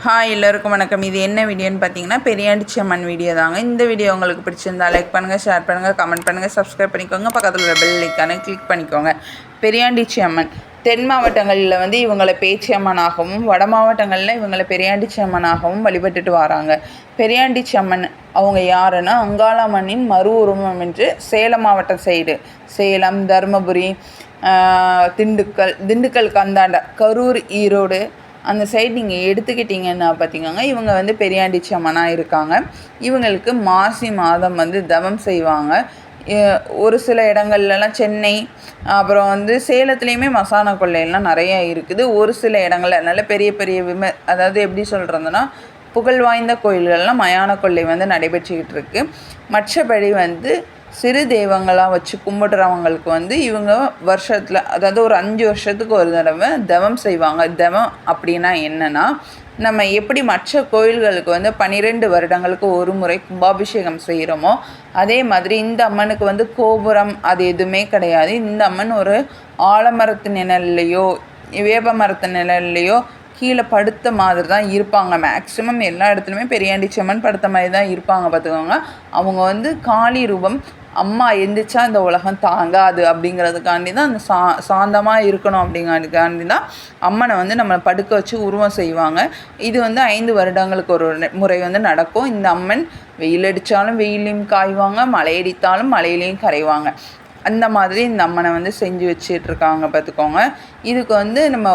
Hi எல்லோருக்கும் வணக்கம். இது என்ன வீடியோன்னு பார்த்தீங்கன்னா பெரியாண்டிச்சி அம்மன் வீடியோ தாங்க. இந்த வீடியோ உங்களுக்கு பிடிச்சிருந்தா லைக் பண்ணுங்கள் ஷேர் பண்ணுங்கள் கமெண்ட் பண்ணுங்கள் சப்ஸ்கிரைப் பண்ணிக்கோங்க. பக்கத்தில் உள்ள பெல் லைக்கான கிளிக் பண்ணிக்கோங்க. பெரியாண்டிச்சி அம்மன் தென் மாவட்டங்களில் வந்து இவங்களை பேச்சி அம்மனாகவும் வட மாவட்டங்களில் இவங்களை பெரியாண்டிச்சி அம்மனாகவும் வழிபட்டுட்டு வராங்க. பெரியாண்டிச்சி அம்மன் அவங்க யாருன்னா அங்காளம்மனின் மறு உருவம் என்று சேலம் மாவட்டம் சைடு. சேலம் தருமபுரி திண்டுக்கல் திண்டுக்கல் கந்தாண்டா கரூர் ஈரோடு அந்த சைடு நீங்கள் எடுத்துக்கிட்டிங்கன்னா பார்த்திங்கன்னா இவங்க வந்து பெரியாண்டிச்சி அம்மனாக இருக்காங்க. இவங்களுக்கு மாசி மாதம் வந்து தவம் செய்வாங்க. ஒரு சில இடங்கள்லலாம் சென்னை அப்புறம் வந்து சேலத்துலேயுமே மசானா கொள்ளையெல்லாம் நிறையா இருக்குது. ஒரு சில இடங்கள்ல நல்ல பெரிய பெரிய விம அதாவது எப்படி சொல்கிறதுனா புகழ் வாய்ந்த கோயில்கள்லாம் மயான கொள்ளை வந்து நடைபெற்றுக்கிட்டு இருக்குது மற்றபடி வந்து சிறு தெய்வங்களாக வச்சு கும்பிடுறவங்களுக்கு வந்து இவங்க வருஷத்தில் அதாவது ஒரு அஞ்சு வருஷத்துக்கு ஒரு தடவை தவம் செய்வாங்க. தவம் அப்படின்னா என்னென்னா நம்ம எப்படி மற்ற கோயில்களுக்கு வந்து பன்னிரெண்டு வருடங்களுக்கு ஒரு முறை கும்பாபிஷேகம் செய்கிறோமோ அதே மாதிரி இந்த அம்மனுக்கு வந்து கோபுரம் அது எதுவுமே கிடையாது. இந்த அம்மன் ஒரு ஆலமரத்து நிழல்லையோ வேப மரத்து நிழல்லையோ கீழே படுத்த மாதிரி தான் இருப்பாங்க. மேக்ஸிமம் எல்லா இடத்துலையுமே பெரியாண்டிச்சம்மன் படுத்த மாதிரி தான் இருப்பாங்க பார்த்துக்கோங்க. அவங்க வந்து காளி ரூபம் அம்மா எந்திரிச்சா இந்த உலகம் தாங்காது அப்படிங்கிறதுக்காண்டி தான் அந்த சா சாந்தமாக இருக்கணும் அப்படிங்கிறதுக்காண்டி தான் அம்மனை வந்து நம்ம படுக்க வச்சு உருவம் செய்வாங்க. இது வந்து ஐந்து வருடங்களுக்கு ஒரு முறை வந்து நடக்கும். இந்த அம்மன் வெயில் அடித்தாலும் வெயிலையும் காய்வாங்க மழையடித்தாலும் மழையிலையும் கரைவாங்க. அந்த மாதிரி இந்த அம்மனை வந்து செஞ்சு வச்சிட்ருக்காங்க பார்த்துக்கோங்க. இதுக்கு வந்து நம்ம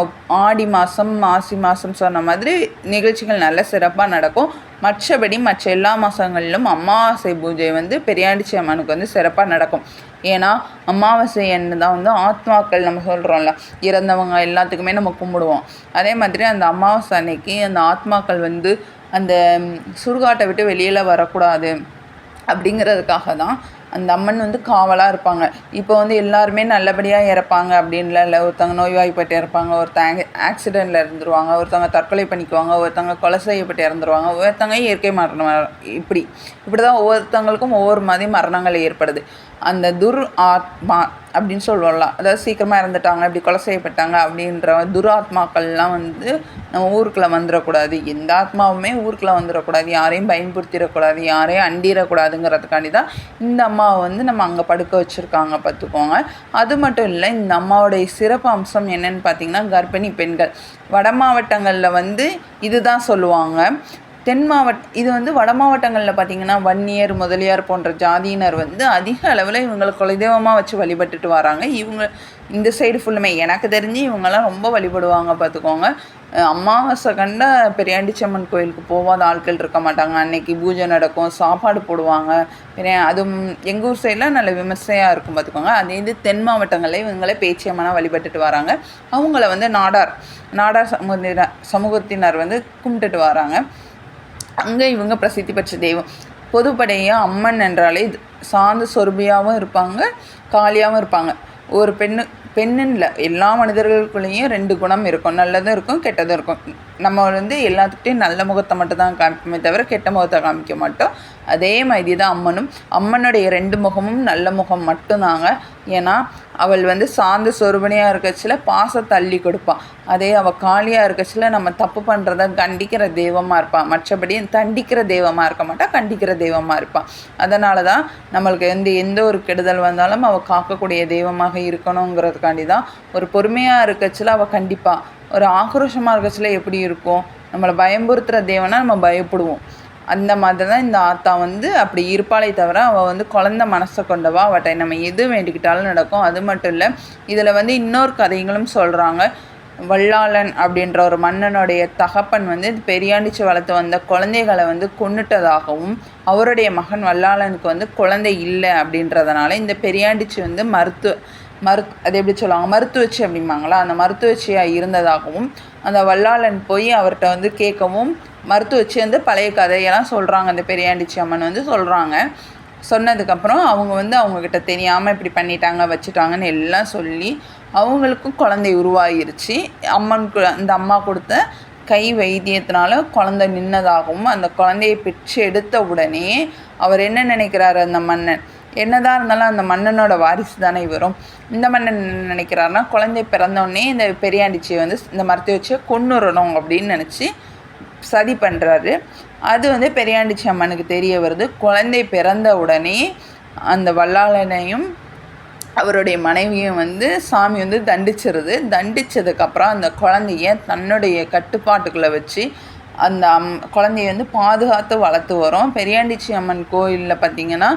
ஆடி மாதம் மாசி மாதம் சொன்ன மாதிரி நிகழ்ச்சிகள் நல்ல சிறப்பாக நடக்கும். மற்றபடி மற்ற எல்லா மாதங்களிலும் அமாவாசை பூஜை வந்து பெரியாண்டிச்சி அம்மனுக்கு வந்து சிறப்பாக நடக்கும். ஏன்னா அமாவாசை அன்று தான் வந்து ஆத்மாக்கள் நம்ம சொல்கிறோம்ல இறந்தவங்க எல்லாத்துக்குமே நம்ம கும்பிடுவோம். அதே மாதிரி அந்த அமாவாசை அன்னைக்கு அந்த ஆத்மாக்கள் வந்து அந்த சுருகாட்டை விட்டு வெளியில் வரக்கூடாது அப்படிங்கிறதுக்காக தான் அந்த அம்மன் வந்து காவலாக இருப்பாங்க. இப்போ வந்து எல்லாருமே நல்லபடியாக இறப்பாங்க அப்படின்லாம் இல்லை ஒருத்தவங்க நோய்வாய்ப்பட்டு இறப்பாங்க ஒருத்தங்க ஆக்சிடெண்ட்டில் இருந்துருவாங்க ஒருத்தவங்க தற்கொலை பண்ணிக்குவாங்க ஒருத்தவங்க கொலை செய்யப்பட்டு இறந்துருவாங்க ஒருத்தவங்க இயற்கை மரணம் இப்படி. இப்படி தான் ஒவ்வொருத்தவங்களுக்கும் ஒவ்வொரு மாதிரி மரணங்கள் ஏற்படுது. அந்த துர் ஆத்மா அப்படின்னு சொல்லுவோம்ல அதாவது சீக்கிரமாக இறந்துட்டாங்க இப்படி கொலை செய்யப்பட்டாங்க அப்படின்ற துராத்மாக்கள்லாம் வந்து நம்ம ஊருக்குள்ளே வந்துடக்கூடாது எந்த ஆத்மாவுமே ஊருக்குள்ளே வந்துடக்கூடாது யாரையும் பயன்படுத்திடக்கூடாது யாரையும் அண்டிடக்கூடாதுங்கிறதுக்காண்டி தான் இந்த அம்மாவை வந்து நம்ம அங்கே படுக்க வச்சுருக்காங்க பார்த்துக்கோங்க. அது மட்டும் இல்லை இந்த அம்மாவுடைய சிறப்பு அம்சம் என்னன்னு பார்த்தீங்கன்னா கர்ப்பிணி பெண்கள். வட மாவட்டங்களில் வந்து இதுதான் சொல்லுவாங்க. தென் மாவட்ட இது வந்து வட மாவட்டங்களில் பார்த்தீங்கன்னா வன்னியர் முதலியார் போன்ற ஜாதியினர் வந்து அதிக அளவில் இவங்களை குலதெய்வமாக வச்சு வழிபட்டுட்டு வராங்க. இவங்க இந்த சைடு ஃபுல்லுமே எனக்கு தெரிஞ்சு இவங்கெல்லாம் ரொம்ப வழிபடுவாங்க பார்த்துக்கோங்க அஹ் அமாவாசை கண்ட பெரியாண்டிச்சம்மன் கோயிலுக்கு போகாத ஆட்கள் இருக்க மாட்டாங்க. அன்னைக்கு பூஜை நடக்கும் சாப்பாடு போடுவாங்க. பெரிய அதுவும் எங்கள் ஊர் சைடில் நல்ல விமர்சையாக இருக்கும் பார்த்துக்கோங்க அதே இது தென் மாவட்டங்களில் இவங்களே பேச்சியம்மனாக வழிபட்டுட்டு வராங்க. அவங்கள வந்து நாடார் நாடார் சமூக சமூகத்தினர் வந்து கும்பிட்டுட்டு வராங்க. அங்கே இவங்க பிரசித்தி பெற்ற தெய்வம். பொதுப்படையாக அம்மன் என்றாலே இது. சொருபியாகவும் இருப்பாங்க காலியாகவும் இருப்பாங்க. ஒரு பெண்ணு பெண்ணுன்னு இல்லை எல்லா மனிதர்களுக்குள்ளேயும் ரெண்டு குணம் இருக்கும். நல்லதும் இருக்கும் கெட்டதும் இருக்கும். நம்ம வந்து எல்லாத்துக்கிட்டையும் நல்ல முகத்தை மட்டும் தான் காமிப்போமே தவிர கெட்ட முகத்தை காமிக்க மாட்டோம். அதே மாதிரி தான் அம்மனும். அம்மனுடைய ரெண்டு முகமும் நல்ல முகம் மட்டும்தாங்க. ஏன்னா அவள் வந்து சார்ந்த சொருபனையாக இருக்கச்சில பாசம் தள்ளி கொடுப்பாள் அதே அவள் காலியாக இருக்கச்சில நம்ம தப்பு பண்ணுறத கண்டிக்கிற தெய்வமாக இருப்பாள் மற்றபடி தண்டிக்கிற தெய்வமாக இருக்க மாட்டா கண்டிக்கிற தெய்வமாக இருப்பாள் அதனால தான் நம்மளுக்கு எந்த எந்த ஒரு கெடுதல் வந்தாலும் அவள் காக்கக்கூடிய தெய்வமாக இருக்கணுங்கிறதுக்காண்டி தான் ஒரு பொறுமையாக இருக்கச்சில அவள் கண்டிப்பாக ஒரு ஆக்ரோஷமாக இருக்கச்சில எப்படி இருக்கும் நம்மளை பயம்புறுத்துகிற தேவனா நம்ம பயப்படுவோம். அந்த மாதிரி தான் இந்த ஆத்தா வந்து அப்படி இருப்பாளே தவிர அவள் வந்து குழந்த மனசை கொண்டவா. அவட்டை நம்ம எது வேண்டிக்கிட்டாலும் நடக்கும். அது மட்டும் இல்லை இதில் வந்து இன்னொரு கதைகளும் சொல்கிறாங்க வல்லாளன் அப்படின்ற ஒரு மன்னனுடைய தகப்பன் வந்து பெரியாண்டிச்சு வளர்த்து வந்த குழந்தைகளை வந்து கொன்னுட்டதாகவும் அவருடைய மகன் வல்லாளனுக்கு வந்து குழந்தை இல்லை அப்படின்றதுனால இந்த பெரியாண்டிச்சி வந்து மருத்துவ மரு அது எப்படி சொல்லுவாங்க? மருத்துவச்சி அப்படிம்பாங்களா? அந்த மருத்துவச்சியாக இருந்ததாகவும் அந்த வல்லாளன் போய் அவர்கிட்ட வந்து கேட்கவும் மருத்துவச்சி வந்து பழைய கதையெல்லாம் சொல்கிறாங்க அந்த பெரியாண்டிச்சி அம்மன் வந்து சொல்கிறாங்க சொன்னதுக்கப்புறம் அவங்க வந்து அவங்கக்கிட்ட தெரியாமல் இப்படி பண்ணிட்டாங்க வச்சுட்டாங்கன்னு எல்லாம் சொல்லி அவங்களுக்கும் குழந்தை உருவாகிருச்சு அம்மனுக்கு அந்த அம்மா கொடுத்த கை வைத்தியத்தினால குழந்தை நின்னதாகவும் அந்த குழந்தையை பிச்சு எடுத்த உடனே அவர் என்ன நினைக்கிறாரு அந்த மன்னன்? என்னதான் இருந்தாலும் அந்த மன்னனோட வாரிசு தானே வரும் இந்த மன்னன் என்ன நினைக்கிறாருன்னா குழந்தை பிறந்தோடனே இந்த பெரியாண்டிச்சியை வந்து இந்த மரத்தை வச்சு கொன்னுறணும் அப்படின்னு நினச்சி சதி பண்ணுறாரு அது வந்து பெரியாண்டிச்சி அம்மனுக்கு தெரிய வருது. குழந்தை பிறந்த உடனே அந்த வல்லாளனையும் அவருடைய மனைவியும் வந்து சாமி வந்து தண்டிச்சிருது. தண்டிச்சதுக்கப்புறம் அந்த குழந்தைய தன்னுடைய கட்டுப்பாட்டுக்குள்ளே வச்சு அந்த அம் குழந்தைய வந்து பாதுகாத்து வளர்த்து வரும். பெரியாண்டிச்சி அம்மன் கோயிலில் பார்த்தீங்கன்னா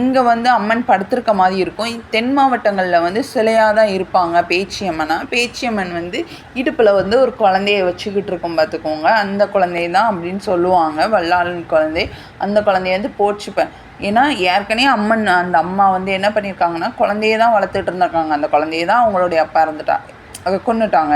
இங்கே வந்து அம்மன் படுத்திருக்க மாதிரி இருக்கும். தென் மாவட்டங்களில் வந்து சிலையாக தான் இருப்பாங்க பேச்சியம்மனா பேச்சியம்மன் வந்து இடுப்பில் வந்து ஒரு குழந்தைய வச்சுக்கிட்டு இருக்கும் பார்த்துக்கோங்க அந்த குழந்தைய தான் அப்படின்னு சொல்லுவாங்க. வல்லாளன் குழந்தை. அந்த குழந்தைய வந்து போச்சுப்பேன் ஏன்னா ஏற்கனவே அம்மன் அந்த அம்மா வந்து என்ன பண்ணியிருக்காங்கன்னா குழந்தைய தான் வளர்த்துட்டு இருந்திருக்காங்க. அந்த குழந்தைய தான் அவங்களுடைய அப்பா இருந்துட்டா கொண்டுட்டாங்க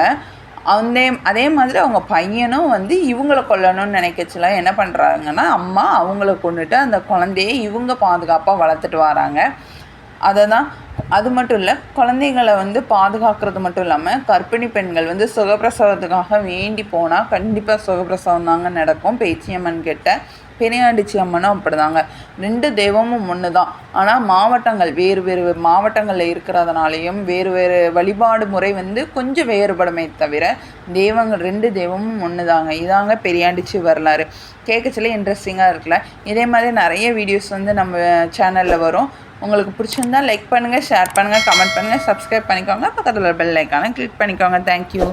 அதே அதே மாதிரி அவங்க பையனும் வந்து இவங்களை கொல்லணும்னு நினைக்கச்சுல என்ன பண்ணுறாங்கன்னா அம்மா அவங்கள கொண்டுட்டு அந்த குழந்தைய இவங்க பாதுகாப்பாக வளர்த்துட்டு வராங்க. அதை தான் அது மட்டும் இல்லை குழந்தைங்களை வந்து பாதுகாக்கிறது மட்டும் இல்லாமல் கர்ப்பிணி பெண்கள் வந்து சுகப்பிரசவத்துக்காக வேண்டி போனால் கண்டிப்பாக சுகப்பிரசவம் தாங்க நடக்கும் பேச்சியம்மன் கிட்ட. பெரியாண்டிச்சி அம்மனும் அப்படிதாங்க. ரெண்டு தெய்வமும் ஒன்று தான் ஆனால் மாவட்டங்கள் வேறு வேறு மாவட்டங்களில் இருக்கிறதுனாலையும் வேறு வேறு வழிபாடு முறை வந்து கொஞ்சம் வேறுபடுமே தவிர தெய்வங்கள் ரெண்டு தெய்வமும் ஒன்று தாங்க இதாங்க பெரியாண்டிச்சி வரலாறு. கேட்கச்சில இன்ட்ரெஸ்டிங்காக இருக்குல்ல? இதே மாதிரி நிறைய வீடியோஸ் வந்து நம்ம சேனலில் வரும். உங்களுக்கு பிடிச்சிருந்தா லைக் பண்ணுங்கள் ஷேர் பண்ணுங்கள் கமெண்ட் பண்ணுங்கள் சப்ஸ்கிரைப் பண்ணிக்கோங்க. பக்கத்தில் பெல் ஐக்கானை கிளிக் பண்ணிக்கோங்க. தேங்க்யூ